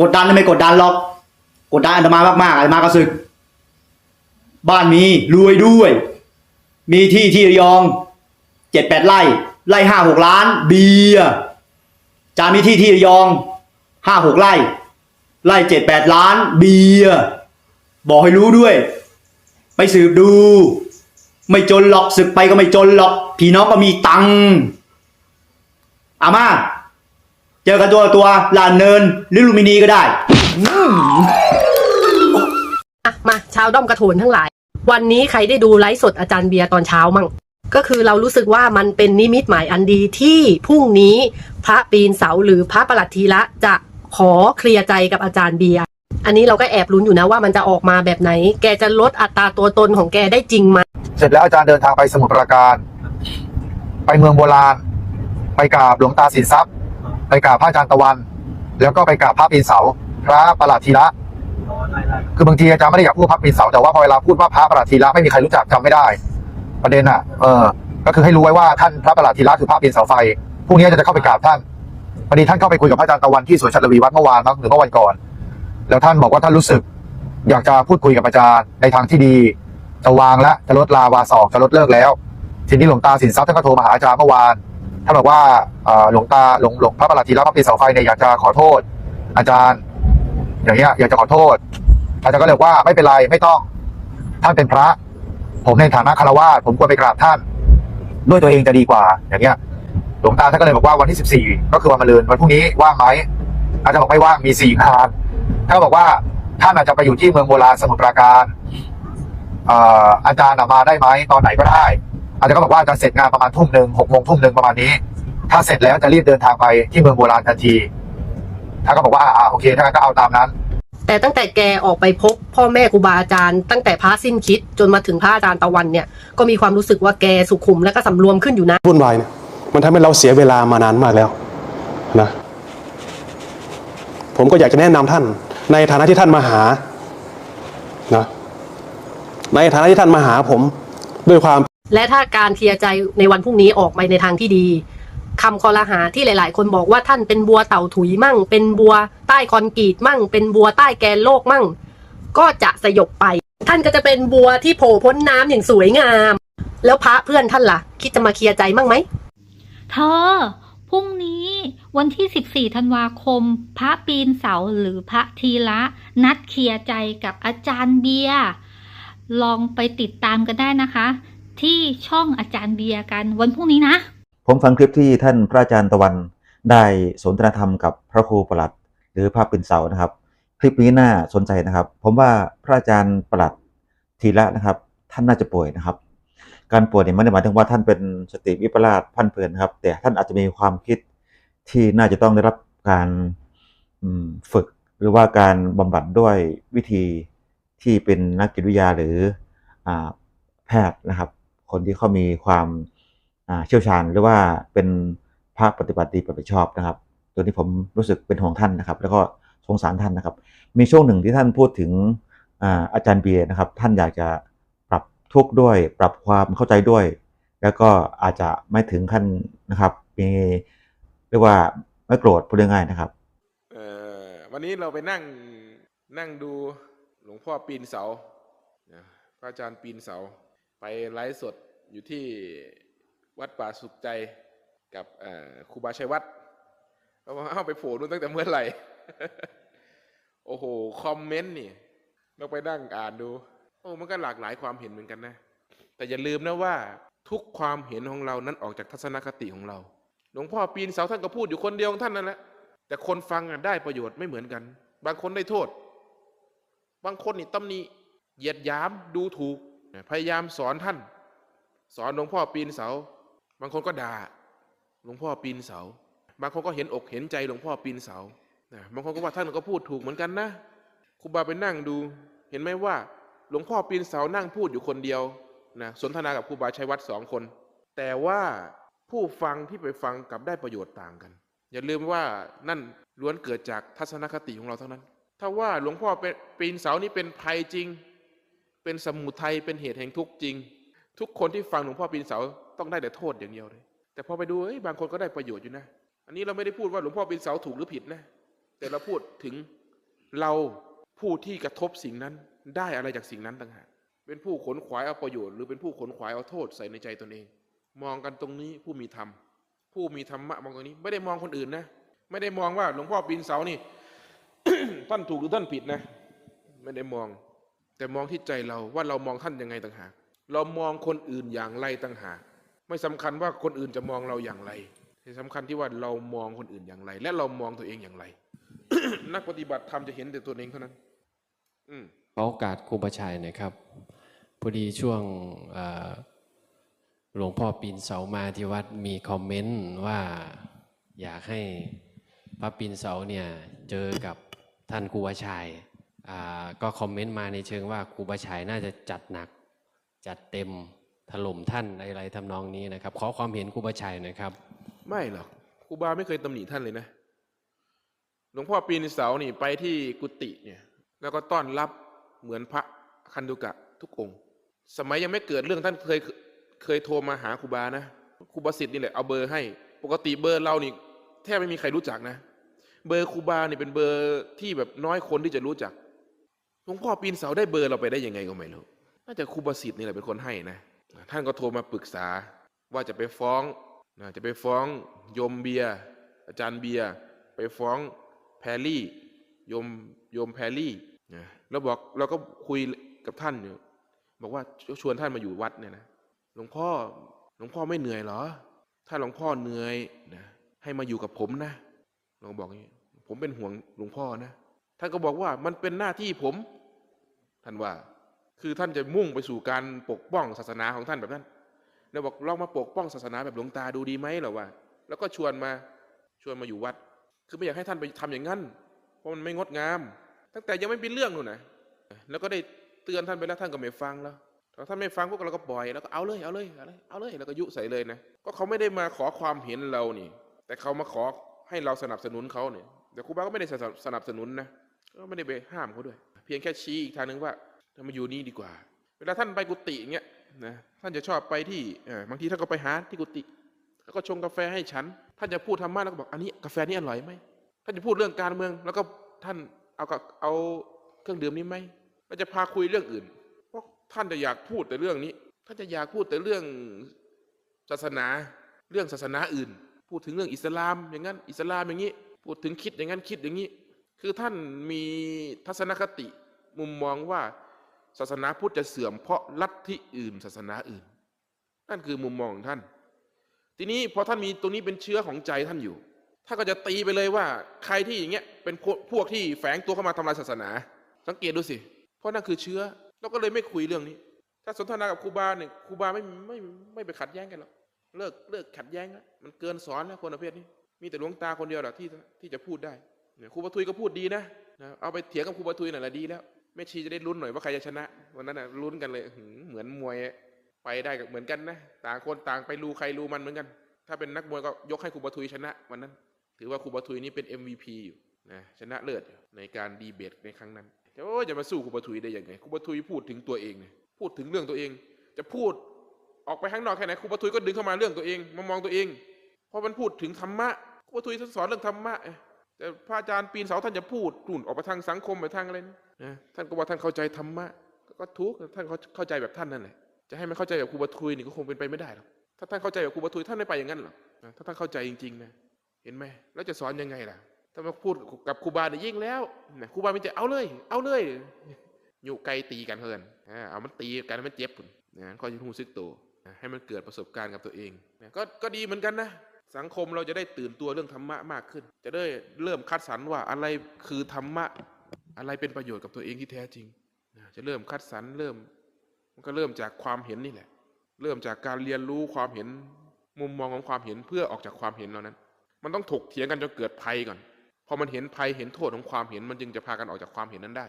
กดดันไม่กดดันหรอก กดดันอาตมามากๆอาตมาก็สึก บ้านมีรวยด้วย มีที่ที่ระยองเจ็ดแปดไร่ไร่ห้าหกล้าน เบียร์จามีที่ที่ระยองห้าหกไร่ไร่เจ็ดแปดล้าน เบียร์บอกให้รู้ด้วย ไปสืบดู ไม่จนหรอกศึกไปก็ไม่จนหรอกพี่น้องก็มีตังค์อามา เจอกันตัวต่อตัวลานเนินหรือลูมินีก็ได้อะมาชาวด้อมกระโถนทั้งหลาย วันนี้ใครได้ดูไลฟ์สดอาจารย์เบียร์ตอนเช้ามั่งก็คือเรารู้สึกว่ามันเป็นนิมิตหมายอันดีที่พรุ่งนี้พระปีนเสาหรือพระประหลัดทีละจะขอเคลียร์ใจกับอาจารย์เบียร์อันนี้เราก็แอบลุ้นอยู่นะว่ามันจะออกมาแบบไหน แกจะลดอัตราตัวตนของแกได้จริงไหมเสร็จแล้วอาจารย์เดินทางไปสมุทรปราการ ไปเมืองโบราณ ไปกราบหลวงตาสินทรัพย์ ไปกราบพระอาจารย์ตะวัน แล้วก็ไปกราบพระปีนเสา พระประหลัดธีระคือบางทีอาจารย์ไม่ได้อยากพูดพระปีนเสาแต่ว่าพอเวลาพูดว่าพระประหลัดธีระไม่มีใครรู้จักจำไม่ได้ ประเด็นอะเออก็คือให้รู้ไว้ว่าท่านพระประหลัดธีระคือพระปีนเสาไฟพรุ่งนี้จารย์จะเข้าไปกราบท่านพอดีท่านเข้าไปคุยกับพระอาจารย์ตะวันที่สวนชัตรวีวัดเมื่อวานมั้งหรือเมื่อวันก่อน แล้วท่านบอกว่าท่านรู้สึก อยากจะพูดคุยกับอาจารย์ในทางที่ดีจะวางแล้วจะลดลาวาสอกจะลดเลิกแล้วทีนี้หลวงตาสินทรัพย์ท่านก็โทรมาหาอาจารย์เมื่อวานานบอกว่าหลวงตาหลวงหลวงพระประหลัดธีระพระปีเสาไฟเนี่ยอยากจะขอโทษ อาจารย์ อย่างเงี้ยอยากจะขอโทษ อาจารย์ก็เลยบอกว่าไม่เป็นไรไม่ต้อง ท่านเป็นพระ ผมในฐานะคารวะผมควรไปกราบท่าน ด้วยตัวเองจะดีกว่า อย่างเงี้ย หลวงตาท่านก็เลยบอกว่าวันที่ 14 ก็คือวันมะรืนวันพรุ่งนี้ว่างไหมอาจารย์บอกไม่ว่างมีสี่งานท่านก็บอกว่าท่านอาจจะไปอยู่ที่เมืองโบราณสมุทรปราการออาจารย์มาได้ไหมตอนไหนก็ได้ อาจารย์ก็บอกว่าอาจารย์เสร็จงานประมาณทุ่มหนึ่งหกโมงทุ่มหนึ่งประมาณนี้ ถ้าเสร็จแล้วจะรีบเดินทางไปที่เมืองโบราณทันทีท่านก็บอกว่าอ่าโอเคถ้างั้นก็เอาตามนั้น แต่ตั้งแต่แกออกไปพบพ่อแม่ครูบาอาจารย์ ตั้งแต่พระสิ้นคิดจนมาถึงพระอาจารย์ตะวันเนี่ยก็มีความรู้สึกว่าแกสุขุมและก็สำรวมขึ้นอยู่นะวุ่นวายเนี่ยมันทำให้เราเสียเวลามานานมากแล้วนะผมก็อยากจะแนะนำท่าน ในฐานะที่ท่านมาหานะในฐานะที่ท่านมาหาผมด้วยความ และถ้าการเคลียร์ใจในวันพรุ่งนี้ออกไปในทางที่ดีคำคอรหาที่หลาย ๆ คนบอกว่าท่านเป็นบัวเต่าถุยมั่ง เป็นบัวใต้คอนกรีตมั่ง เป็นบัวใต้แกนโลกมั่ง ก็จะสยบไป ท่านก็จะเป็นบัวที่โผล่พ้นน้ำอย่างสวยงาม แล้วพระเพื่อนท่านล่ะ คิดจะมาเคลียร์ใจมั่งไหมเธอพรุ่งนี้วันที่ 14 ธันวาคม พระปีนเสาหรือพระทีละนัดเคลียร์ใจกับอาจารย์เบียร์ลองไปติดตามกันได้นะคะ ที่ช่องอาจารย์เบียร์กันวันพรุ่งนี้นะ ผมฟังคลิปที่ท่านพระอาจารย์ตะวันได้สนทนาธรรมกับพระครูประหลัด หรือพระปิ่นเสานะครับ คลิปนี้น่าสนใจนะครับ ผมว่าพระอาจารย์ประหลัดทีละนะครับ ท่านน่าจะป่วยนะครับ การป่วยเนี่ยไม่ได้หมายถึงว่าท่านเป็นสติวิปลาสพันเพลินนะครับ แต่ท่านอาจจะมีความคิดที่น่าจะต้องได้รับการฝึกหรือว่าการบำบัดด้วยวิธีที่เป็นนักจิตวิทยาหรืออแพทย์นะครับ คนที่เขามีความเชี่ยวชาญหรือว่าเป็นพระปฏิบัติดีปฏิบัติชอบนะครับ ตัวนี้ผมรู้สึกเป็นห่วงท่านนะครับ แล้วก็สงสารท่านนะครับ มีช่วงหนึ่งที่ท่านพูดถึงอาอาจารย์เบียร์นะครับ ท่านอยากจะปรับทุกข์ด้วย ปรับความเข้าใจด้วย แล้วก็อาจจะไม่ถึงขั้นนะครับมีเรียกว่าไม่โกรธพูดง่ายๆนะครับวันนี้เราไปนั่งนั่งดูหลวงพ่อปีนเสาพระอาจารย์ปีนเสา ไปไลฟ์สดอยู่ที่วัดป่าสุขใจกับครูบาชัยวัดเราว่าเอาไปโผล่ดูตั้งแต่เมื่อไหร่ โอ้โห คอมเมนต์นี่เราไปนั่งอ่านดู โอ้มันก็หลากหลายความเห็นเหมือนกันนะ แต่อย่าลืมนะว่าทุกความเห็นของเรานั้นออกจากทัศนคติของเรา หลวงพ่อปีนเสาท่านก็พูดอยู่คนเดียวของท่านนั่นแหละ แต่คนฟังอะได้ประโยชน์ไม่เหมือนกัน บางคนได้โทษ บางคนนี่ตำหนิเหยียดหยามดูถูก พยายามสอนท่าน สอนหลวงพ่อปีนเสา บางคนก็ด่าหลวงพ่อปีนเสา บางคนก็เห็นอกเห็นใจหลวงพ่อปีนเสาบางคนก็ว่าท่านก็พูดถูกเหมือนกันนะครูบาไปนั่งดู เห็นไหมว่า หลวงพ่อปีนเสานั่งพูดอยู่คนเดียวนะสนทนากับครูบาชัยวัดสองคน แต่ว่าผู้ฟังที่ไปฟังกลับได้ประโยชน์ต่างกัน อย่าลืมว่านั่นล้วนเกิดจากทัศนคติของเราเท่านั้น ถ้าว่าหลวงพ่อเป็นปีนเสานี่เป็นภัยจริง เป็นสมุทัยเป็นเหตุแห่งทุกข์จริง ทุกคนที่ฟังหลวงพ่อปีนเสาต้องได้แต่โทษอย่างเดียวเลย แต่พอไปดูบางคนก็ได้ประโยชน์อยู่นะ อันนี้เราไม่ได้พูดว่าหลวงพ่อปีนเสาถูกหรือผิดนะ แต่เราพูดถึงเราผู้ที่กระทบสิ่งนั้นได้อะไรจากสิ่งนั้นต่างหากเป็นผู้ขนขวายเอาประโยชน์หรือเป็นผู้ขนขวายเอาโทษใส่ในใจตนเอง มองกันตรงนี้ผู้มีธรรมผู้มีธรรมะมองตรงนี้ ไม่ได้มองคนอื่นนะ ไม่ได้มองว่าหลวงพ่อปีนเสานี่ท่านถูกหรือท่านผิดนะ ไม่ได้มอง แต่มองที่ใจเราว่าเรามองท่านยังไงต่างหากเรามองคนอื่นอย่างไรต่างหากไม่สำคัญว่าคนอื่นจะมองเราอย่างไรที่สำคัญที่ว่าเรามองคนอื่นอย่างไร และเรามองตัวเองอย่างไร นักปฏิบัติธรรมจะเห็นแต่ตัวเองเท่านั้น อืมขอโอกาสครูประชัยนะครับพอดีช่วงหลวงพ่อปีนเสามาที่วัดมีคอมเมนต์ว่าอยากให้พระปีนเสาเนี่ยเจอกับท่านครูประชัย ก็คอมเมนต์มาในเชิงว่าครูประชัยน่าจะจัดหนัก จัดเต็มถล่มท่านอะไรๆทำนองนี้นะครับ ขอความเห็นครูประชัยนะครับ ไม่หรอกครูบาไม่เคยตำหนิท่านเลยนะหลวงพ่อปีนเสานี่ไปที่กุฏิเนี่ยแล้วก็ต้อนรับเหมือนพระคันดุกะทุกองค์ สมัยยังไม่เกิดเรื่องท่านเคยเคยโทรมาหาครูบานะครูบาสิทธิ์นี่แหละเอาเบอร์ให้ ปกติเบอร์เรานี่แทบไม่มีใครรู้จักนะ เบอร์ครูบาเนี่ยเป็นเบอร์ที่แบบน้อยคนที่จะรู้จัก หลวงพ่อปีนเสาได้เบอร์เราไปได้ยังไงก็ไม่รู้น่าจะครูบาสิทธิ์นี่แหละเป็นคนให้นะ ท่านก็โทรมาปรึกษาว่าจะไปฟ้องนะจะไปฟ้องโยมเบียร์อาจารย์เบียร์ไปฟ้องแพรลี่โยมโยมแพรลี่นะแล้วบอกเราก็คุยกับท่านอยู่บอกว่าชวนท่านมาอยู่วัดเนี่ยนะหลวงพ่อหลวงพ่อไม่เหนื่อยเหรอ ถ้าหลวงพ่อเหนื่อยนะให้มาอยู่กับผมนะเราก็บอกอย่างนี้ผมเป็นห่วงหลวงพ่อนะท่านก็บอกว่ามันเป็นหน้าที่ผม ท่านว่า คือท่านจะมุ่งไปสู่การปกป้องศาสนาของท่านแบบนั้นแล้วบอกลองมาปกป้องศาสนาแบบหลวงตาดูดีไหมหรอวะแล้วก็ชวนมาชวนมาอยู่วัด คือไม่อยากให้ท่านไปทำอย่างนั้นเพราะมันไม่งดงาม ตั้งแต่ยังไม่เป็นเรื่องนู่นนะแล้วก็ได้เตือนท่านไปแล้วท่านก็ไม่ฟังแล้วถ้าท่านไม่ฟังพวกเราก็ปล่อยแล้วก็เอาเลยเอาเลยเอาเลยเอาเลยแล้วก็ยุใส่เลยนะก็เขาไม่ได้มาขอความเห็นเรานี่ แต่เขามาขอให้เราสนับสนุนเขาเนี่ยแต่ครูบาก็ไม่ได้สนับสนุนนะก็ไม่ได้ไปห้ามเขาด้วย พียงแค่ชี้อีกทางหนึ่งว่าถ้ามาอยู่นี่ดีกว่า เวลาท่านไปกุฏิอย่างเงี้ยนะท่านจะชอบไปที่บางทีท่านก็ไปหาที่กุฏิแล้วก็ชงกาแฟให้ฉัน ท่านจะพูดธรรมะแล้วก็บอกอันนี้กาแฟนี้อร่อยไหมท่านจะพูดเรื่องการเมือง แล้วก็ท่านเอากับเอาเครื่องดื่มนี้ไหมแล้วจะพาคุยเรื่องอื่น เพราะท่านจะอยากพูดแต่เรื่องนี้ ท่านจะอยากพูดแต่เรื่องศาสนาเรื่องศาสนาอื่น พูดถึงเรื่องอิสลามอย่างนั้นอิสลามอย่างนี้ พูดถึงคิดอย่างนั้นคิดอย่างนี้ คือท่านมีทัศนคติมุมมองว่าศาสนาพุทธจะเสื่อมเพราะลัทธิอื่น ศาสนาอื่น นั่นคือมุมมองของท่าน ทีนี้พอท่านมีตรงนี้เป็นเชื้อของใจท่านอยู่ท่านก็จะตีไปเลยว่าใครที่อย่างเงี้ยเป็นพวกพวกที่แฝงตัวเข้ามาทำลายศาสนา สังเกตดูสิ เพราะนั่นคือเชื้อเราก็เลยไม่คุยเรื่องนี้ ถ้าสนทนากับครูบาเนี่ยครูบาไม่ไม่ไม่ไปขัดแย้งกันหรอกเลิกเลิกขัดแย้งแล้วมันเกินสอนแล้วคนประเภทนี้ มีแต่หลวงตาคนเดียวแหละที่ที่จะพูดได้ ครูปทุยก็พูดดีนะนะเอาไปเถียงกับครูปทุยหน่อยละดีแล้วแม่ชีจะได้ลุ้นหน่อยว่าใครจะชนะวันนั้นนะลุ้นกันเลยเหมือนมวยไปได้กับเหมือนกันนะต่างคนต่างไปรูใครรูมันเหมือนกัน ถ้าเป็นนักมวยก็ยกให้ครูปทุยชนะวันนั้น ถือว่าครูปทุยนี่เป็น MVP อยู่นะชนะเลิศในการดีเบตในครั้งนั้นแต่ว่าจะมาสู้ครูปทุยได้ยังไงครูปทุยพูดถึงตัวเองเนี่ยพูดถึงเรื่องตัวเอง จะพูดออกไปข้างนอกแค่ไหนครูปทุยก็ดึงเข้ามาเรื่องตัวเองมามองตัวเองเพราะมันพูดถึงธรรมะครูปทุยสอนเรื่องธรรมะ แต่พระอาจารย์ปีนเสาท่านจะพูดรุ่นออกไปทางสังคมไปทางอะไรนะนะท่านก็ว่าท่านเข้าใจธรรมะก็ถูกท่านเขาเข้าใจแบบท่านนั่นแหละจะให้มันเข้าใจแบบครูปทุยนี่ก็คงเป็นไปไม่ได้หรอกถ้าท่านเข้าใจแบบครูปทุยท่านไม่ไปอย่างนั้นหรอกนะถ้าท่านเข้าใจจริงๆนะเห็นไหมแล้วจะสอนยังไงล่ะถ้ามาพูดกับครูบาเนี่ยยิ่งแล้วนะครูบามันจะเอาเลย เอาเลยอยู่ไกลตีกันเพื่อนอ่าเอามันตีกันให้มันเจ็บพุ่นนะก็จะรู้สึกตัวนะให้มันเกิดประสบการณ์กับตัวเองนะก็ก็ดีเหมือนกันนะ สังคมเราจะได้ตื่นตัวเรื่องธรรมะมากขึ้น จะได้เริ่มคัดสรรว่าอะไรคือธรรมะอะไรเป็นประโยชน์กับตัวเองที่แท้จริงจะเริ่มคัดสรรเริ่ม มันก็เริ่มจากความเห็นนี่แหละ เริ่มจากการเรียนรู้ความเห็นมุมมองของความเห็นเพื่อออกจากความเห็นเหล่านั้น มันต้องถกเถียงกันจนเกิดภัยก่อนพอมันเห็นภัยเห็นโทษของความเห็นมันจึงจะพากันออกจากความเห็นนั้นได้